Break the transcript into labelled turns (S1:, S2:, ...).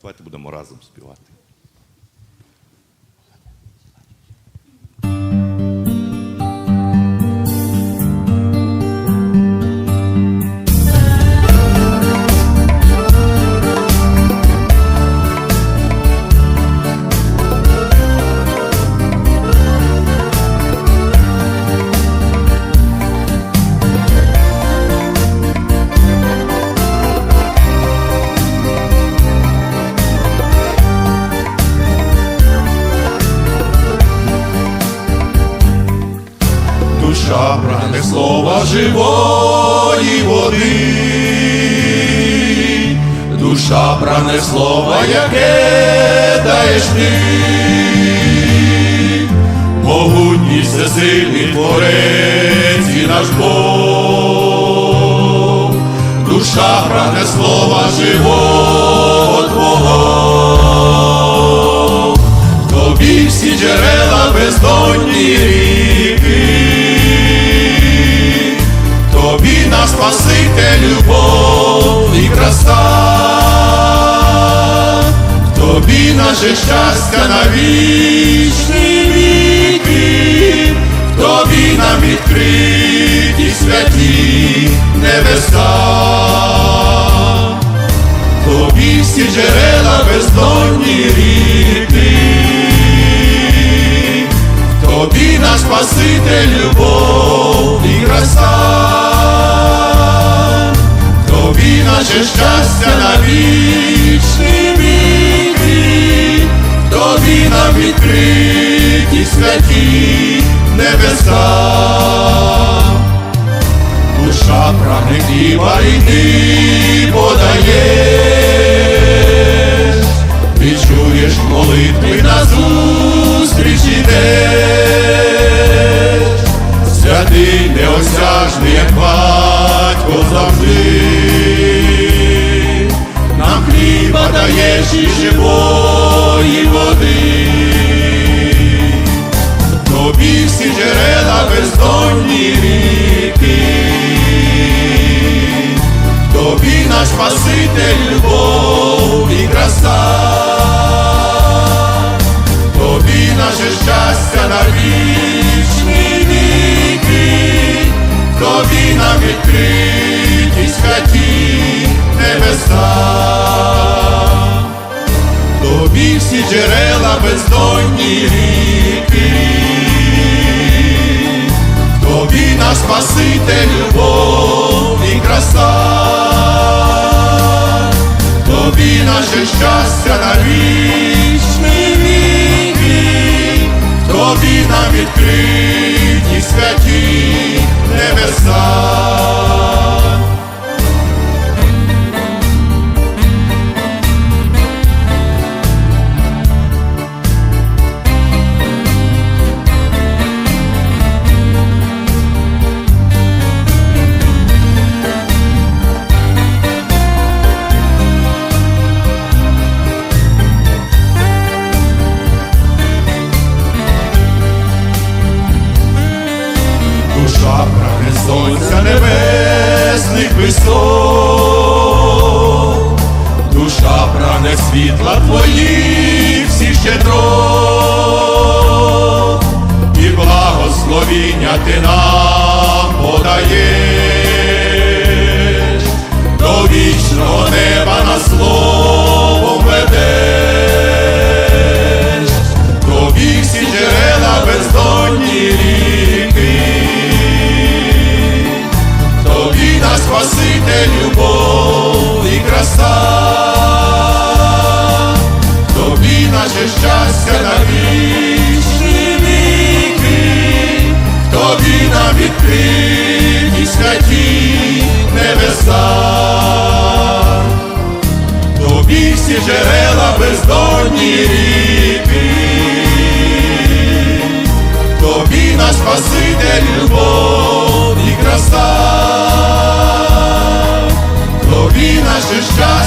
S1: Давайте будемо разом співати.
S2: Прагне слова живої води, душа прагне слова, яке даєш ти, могутній всесильний творець і наш Бог, душа прагне слова живого Твого. Тобі всі джерела бездонні наше щастя на вічні віки, В тобі нам відкриті святі небеса. Тобі всі джерела бездонні ріки, В тобі наш Спаситель, любов і краса, В тобі наше щастя на вічні прагне хліба і ти подаєш, відчуєш молитви на зустріч ідеш, святий неосяжний, як батько завжди, нам хліба даєш і живої на вічні віки, Тобі нам відкриті святі небеса. Тобі всі джерела бездонні ріки, Тобі наш Спаситель, любов і краса, Тобі наше щастя на сонця небесних висот, душа прагне світла твоїх всіх щедро, і благословіння ти нам щастя на вічні віки, тобі нам відкриті святі небеса. Тобі всі джерела бездонні ріки, Тобі наш Спаситель, любов і краса, Тобі наше щастя